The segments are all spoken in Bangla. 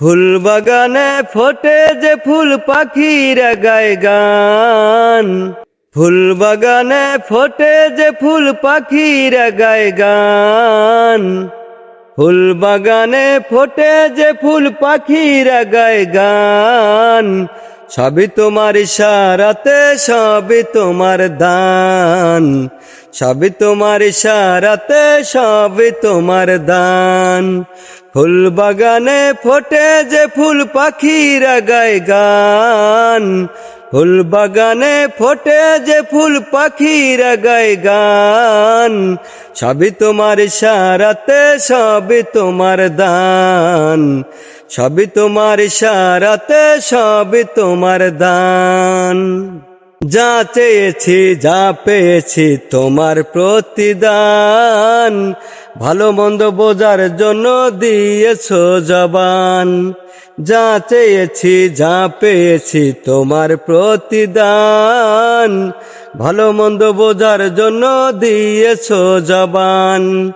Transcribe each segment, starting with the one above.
ফুল বাগানে ফোটে যে ফুল পাখিরা গায় গান। ফুল বাগানে ফোটে যে ফুল পাখিরা গায় গান। ফুল বাগানে ফোটে যে ফুল পাখিরা গায় গান। সবই তোমার ইশারাতে, সবই তোমার দান। সবই তোমার ইশারাতে, সবই তোমার দান। ফুল বাগানে ফোটে যে ফুল পাখিরা গায় গান। ফুল বাগানে ফোটে যে ফুল পাখিরা গায় গান। সবই তোমার ইশারাতে সবই তোমার দান। সবই তোমার ইশারাতে সবই তোমার দান। যা চেয়েছি, যা পেয়েছি, তোমার প্রতিদান। ভালো মন্দ বোঝার জন্য দিয়েছ জবান। যা চেয়েছি, যা পেয়েছি তোমার প্রতিদান। ভালো মন্দ বোঝার জন্য দিয়েছ জবান।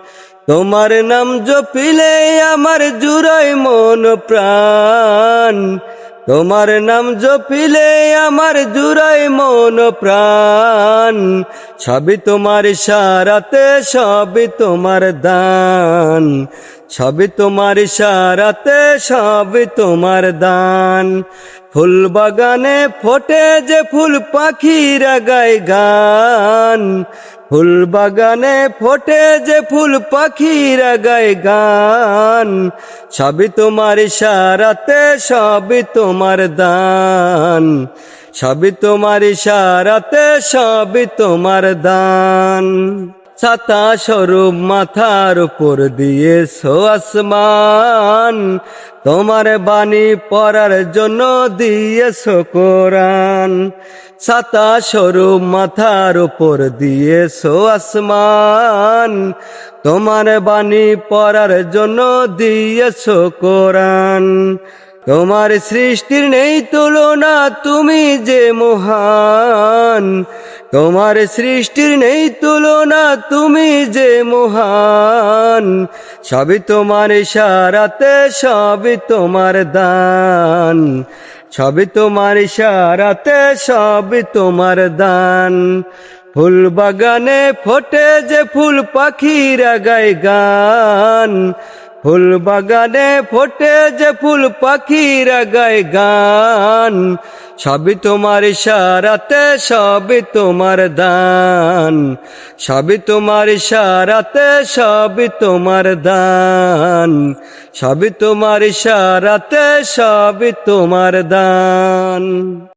তোমার নাম জপিলে আমার জুড়াই মন প্রাণ। তোমার নাম জপিলে আমার জুড়াই মন প্রাণ। সবই তোমার ইশারাতে সবই তোমার দান। সবই তোমার ইশারাতে সবই তোমার দান। ফুল বাগানে ফোটে যে ফুল পাখিরা গায় গান। ফুল বাগানে ফোটে যে ফুল পাখিরা গায় গান। সবই তোমার ইশারাতে সবই তোমার দান। সবই তোমার ইশারাতে সবই তোমার দান। ছাতা স্বরূপ মাথার উপর দিয়েছ আসমান। তোমার বাণী পড়ার জন্য দিয়েছ কোরআন। ছাতা স্বরূপ মাথার উপর দিয়েছ আসমান। তোমার বাণী পড়ার জন্য দিয়েছ কোরআন। তোমার সৃষ্টির নেই তুলনা, তুমি যে মহান। তোমার সৃষ্টির নেই তুলনা, তুমি যে মহান। সবই তোমার ইশারাতে, সবই তোমার দান। সবই তোমার ইশারাতে, সবই তোমার দান। ফুল বাগানে ফোটে যে ফুল পাখিরা গায় গান। ফুল বাগানে ফোটে যে ফুল পাখিরা গায় গান, সবই তোমার ইশারাতে, সবই তোমার দান। সবই তোমার ইশারাতে, সবই তোমার দান। সবই তোমার ইশারাতে, সবই তোমার দান।